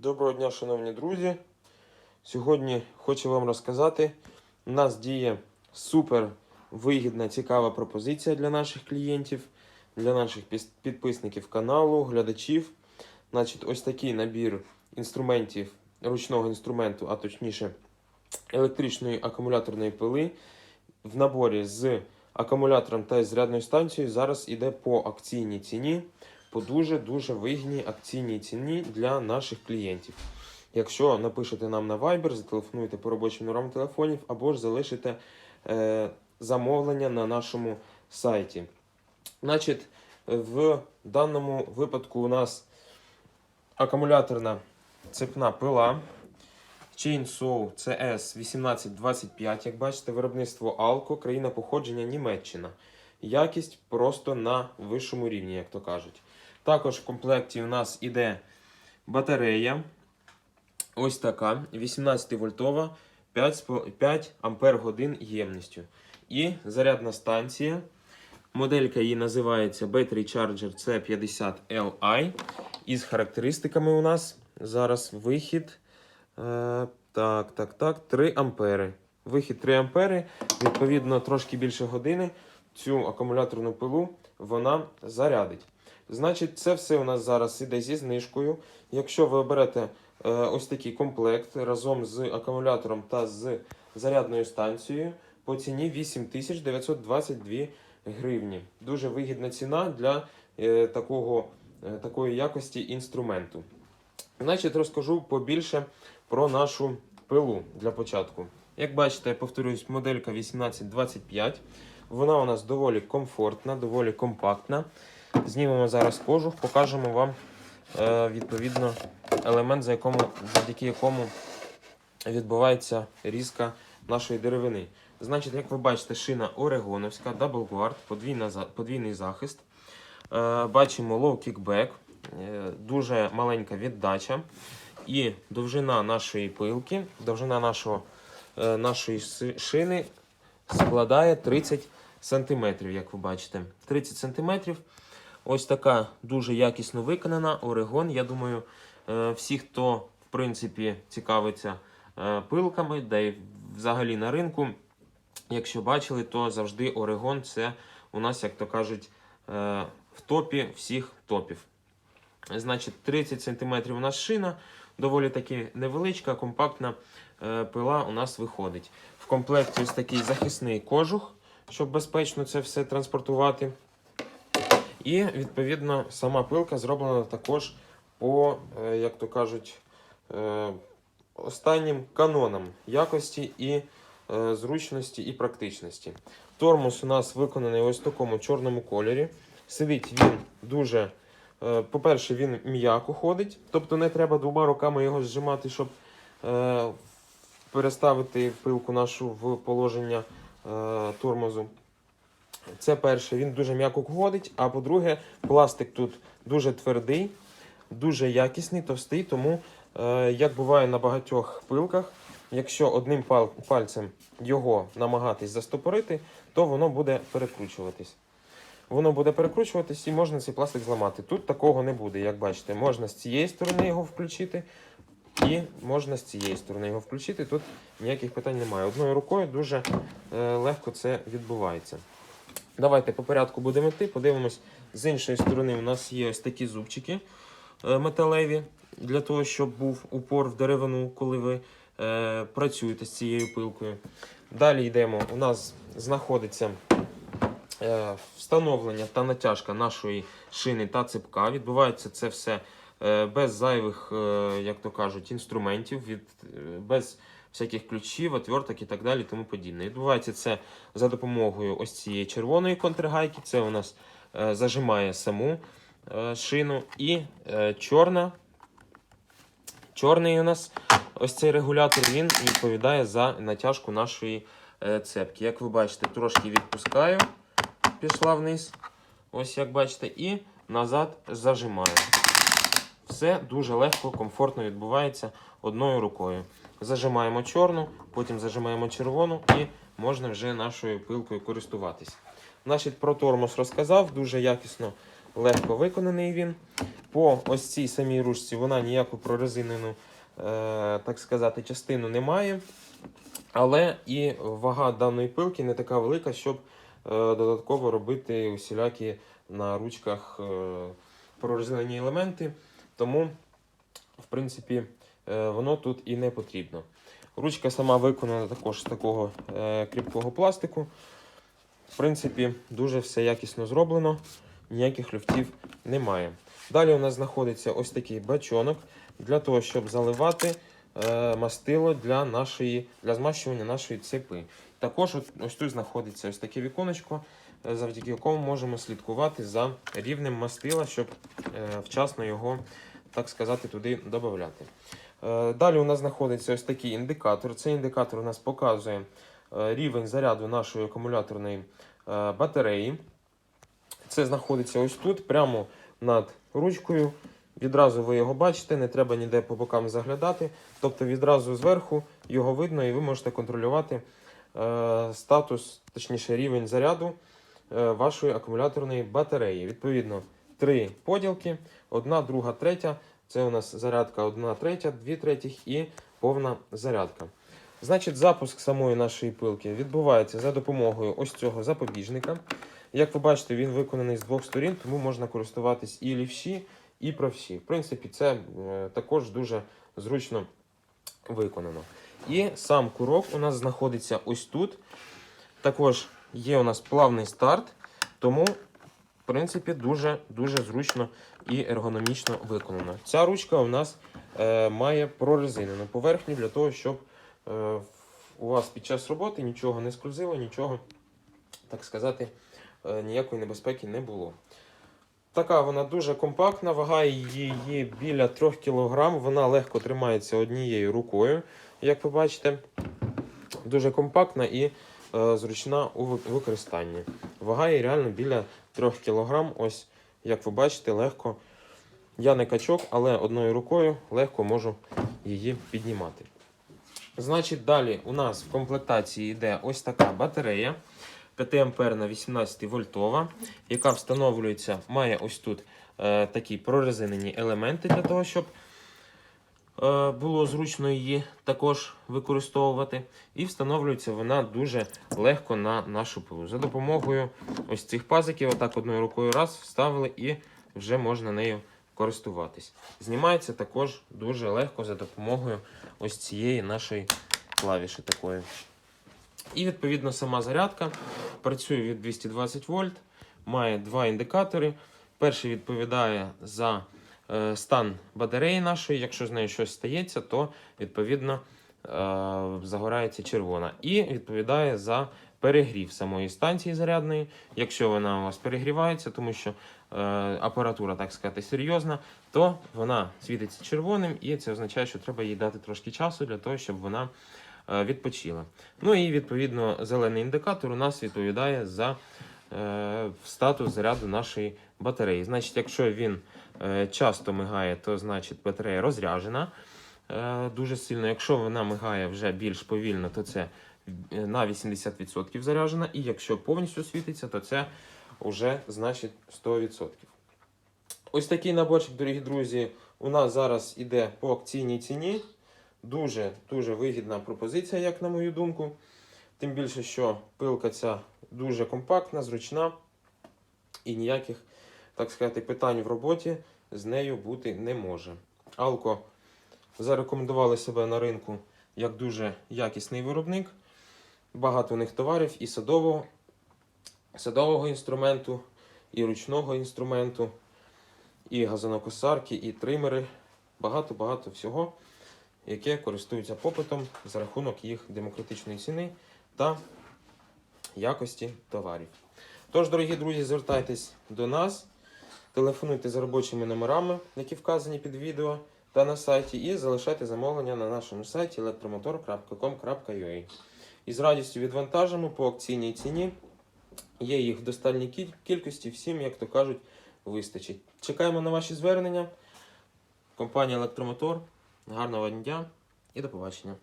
Доброго дня, шановні друзі. Сьогодні хочу вам розказати. У нас діє супер вигідна, цікава пропозиція для наших клієнтів, для наших підписників каналу, глядачів. Значить, ось такий набір інструментів ручного інструменту, а точніше електричної акумуляторної пили в наборі з акумулятором та зарядною станцією зараз іде по акційній ціні по дуже-дуже вигідній акційній ціні для наших клієнтів. Якщо напишете нам на Viber, зателефонуйте по робочим номерам телефонів або ж залишите е, замовлення на нашому сайті. Значить, в даному випадку у нас акумуляторна цепна пила Chainsaw CS 1825, як бачите, виробництво Alco, країна походження Німеччина. Якість просто на вищому рівні, як то кажуть. Також в комплекті у нас іде батарея. Ось така, 18 вольтова, 5, 5 ампер годин ємністю. І зарядна станція. Моделька її називається Battery Charger C50Li. Із характеристиками у нас зараз вихід. Е, так, так, так, 3 ампери. Вихід 3 ампери, відповідно, трошки більше години цю акумуляторну пилу вона зарядить. Значить, це все у нас зараз іде зі знижкою. Якщо ви оберете е, ось такий комплект разом з акумулятором та з зарядною станцією по ціні 8922 гривні. Дуже вигідна ціна для е, такого, е, такої якості інструменту. Значить, розкажу побільше про нашу пилу для початку. Як бачите, повторюсь, моделька 1825. Вона у нас доволі комфортна, доволі компактна. Знімемо зараз кожух, покажемо вам е, відповідно елемент, за якому, завдяки якому відбувається різка нашої деревини. Значить, як ви бачите, шина Орегоновська, Double Guard, подвійний захист. Е, бачимо kickback, е, дуже маленька віддача. І довжина нашої пилки, довжина нашого, нашої шини складає 30 сантиметрів, як ви бачите. 30 сантиметрів. Ось така дуже якісно виконана Орегон. Я думаю, е, всі, хто в принципі цікавиться е, пилками, да й взагалі на ринку, якщо бачили, то завжди Орегон це у нас, як то кажуть, е, в топі всіх топів. Значить, 30 см у нас шина, доволі таки невеличка, компактна пила у нас виходить. В комплекті ось такий захисний кожух, щоб безпечно це все транспортувати. І, відповідно, сама пилка зроблена також по, е, як то кажуть, е, останнім канонам якості і е, зручності і практичності. Тормоз у нас виконаний ось в такому чорному кольорі. Сидить він дуже. По-перше, він м'яко ходить, тобто не треба двома руками його зжимати, щоб переставити пилку нашу в положення тормозу. Це перше, він дуже м'яко ходить. А по-друге, пластик тут дуже твердий, дуже якісний, товстий. Тому, е, як буває на багатьох пилках, якщо одним пальцем його намагатись застопорити, то воно буде перекручуватись. Воно буде перекручуватись і можна цей пластик зламати. Тут такого не буде, як бачите. Можна з цієї сторони його включити, і можна з цієї сторони його включити. Тут ніяких питань немає. Одною рукою дуже е, легко це відбувається. Давайте по порядку будемо йти. Подивимось, з іншої сторони у нас є ось такі зубчики е, металеві, для того, щоб був упор в деревину, коли ви е, працюєте з цією пилкою. Далі йдемо. У нас знаходиться е, встановлення та натяжка нашої шини та цепка. Відбувається це все без зайвих, е, як то кажуть, інструментів, від, е, без всяких ключів, отверток і так далі. Тому подібне. Відбувається це за допомогою ось цієї червоної контргайки. Це у нас е, зажимає саму е, шину. І е, чорна. Чорний у нас ось цей регулятор, він відповідає за натяжку нашої е, цепки. Як ви бачите, трошки відпускаю, пішла вниз. Ось як бачите, і назад зажимаю. Все дуже легко, комфортно відбувається одною рукою. Зажимаємо чорну, потім зажимаємо червону і можна вже нашою пилкою користуватись. Значить, про тормоз розказав, дуже якісно легко виконаний він. По ось цій самій ручці вона ніяку прорезинену, е, так сказати, частину не має. Але і вага даної пилки не така велика, щоб е, додатково робити усілякі на ручках е, прорезинені елементи. Тому, в принципі, е, воно тут і не потрібно. Ручка сама виконана також з такого е, кріпкого пластику. В принципі, дуже все якісно зроблено, ніяких люфтів немає. Далі у нас знаходиться ось такий бачонок для того, щоб заливати е, мастило для, нашої, для змащування нашої цепи. Також ось тут знаходиться ось таке віконечко, завдяки якому можемо слідкувати за рівнем мастила, щоб вчасно його, так сказати, туди додати. Е, Далі у нас знаходиться ось такий індикатор. Цей індикатор у нас показує е, рівень заряду нашої акумуляторної е, батареї. Це знаходиться ось тут, прямо над ручкою. Відразу ви його бачите, не треба ніде по бокам заглядати. Тобто відразу зверху його видно, і ви можете контролювати статус, точніше рівень заряду вашої акумуляторної батареї. Відповідно, три поділки: одна, друга, третя. Це у нас зарядка одна третя, дві третіх і повна зарядка. Значить, запуск самої нашої пилки відбувається за допомогою ось цього запобіжника. Як ви бачите, він виконаний з двох сторін, тому можна користуватись і лівші, і правші. В принципі, це е, також дуже зручно виконано. І сам курок у нас знаходиться ось тут. Також є у нас плавний старт, тому, принципі, дуже, дуже зручно і ергономічно виконано. Ця ручка у нас е, має прорезинену поверхню для того, щоб е, у вас під час роботи нічого не скользило, нічого, так сказати, е, ніякої небезпеки не було. Така вона дуже компактна, вага її біля 3 кг, вона легко тримається однією рукою, як ви бачите. Дуже компактна і е, зручна у використанні. Вага її реально біля 3 кг. Ось, як ви бачите, легко. Я не качок, але одною рукою легко можу її піднімати. Значить, далі у нас в комплектації йде ось така батарея 5 амперна 18 вольтова, яка встановлюється, має ось тут е, такі прорезинені елементи для того, щоб було зручно її також використовувати. І встановлюється вона дуже легко на нашу пилу. За допомогою ось цих пазиків, отак одною рукою раз вставили і вже можна нею користуватись. Знімається також дуже легко за допомогою ось цієї нашої клавіші такої. І відповідно сама зарядка працює від 220 вольт, має два індикатори. Перший відповідає за е, стан батареї нашої. Якщо з нею щось стається, то відповідно е, загорається червона. І відповідає за перегрів самої станції зарядної, якщо вона у вас перегрівається, тому що е, апаратура, так сказати, серйозна, то вона світиться червоним, і це означає, що треба їй дати трошки часу для того, щоб вона е, відпочила. Ну і відповідно зелений індикатор у нас відповідає за е, статус заряду нашої батареї. Значить, якщо він е, часто мигає, то значить батарея розряджена е, дуже сильно. Якщо вона мигає вже більш повільно, то це е, на 80% заряджена. І якщо повністю світиться, то це вже значить 100%. Ось такий наборчик, дорогі друзі, у нас зараз іде по акційній ціні. Дуже дуже вигідна пропозиція, як на мою думку. Тим більше, що пилка ця дуже компактна, зручна і ніяких, так сказати, питань в роботі з нею бути не може. Алко зарекомендували себе на ринку як дуже якісний виробник. Багато у них товарів і садового, садового інструменту, і ручного інструменту, і газонокосарки, і тримери. Багато-багато всього яке користується попитом за рахунок їх демократичної ціни та якості товарів. Тож, дорогі друзі, звертайтесь до нас, телефонуйте за робочими номерами, які вказані під відео та на сайті, і залишайте замовлення на нашому сайті elektromotor.com.ua. І з радістю відвантажимо по акційній ціні. Є їх в достатній кількості, всім, як то кажуть, вистачить. Чекаємо на ваші звернення. Компанія Електромотор. Гарного дня і до побачення.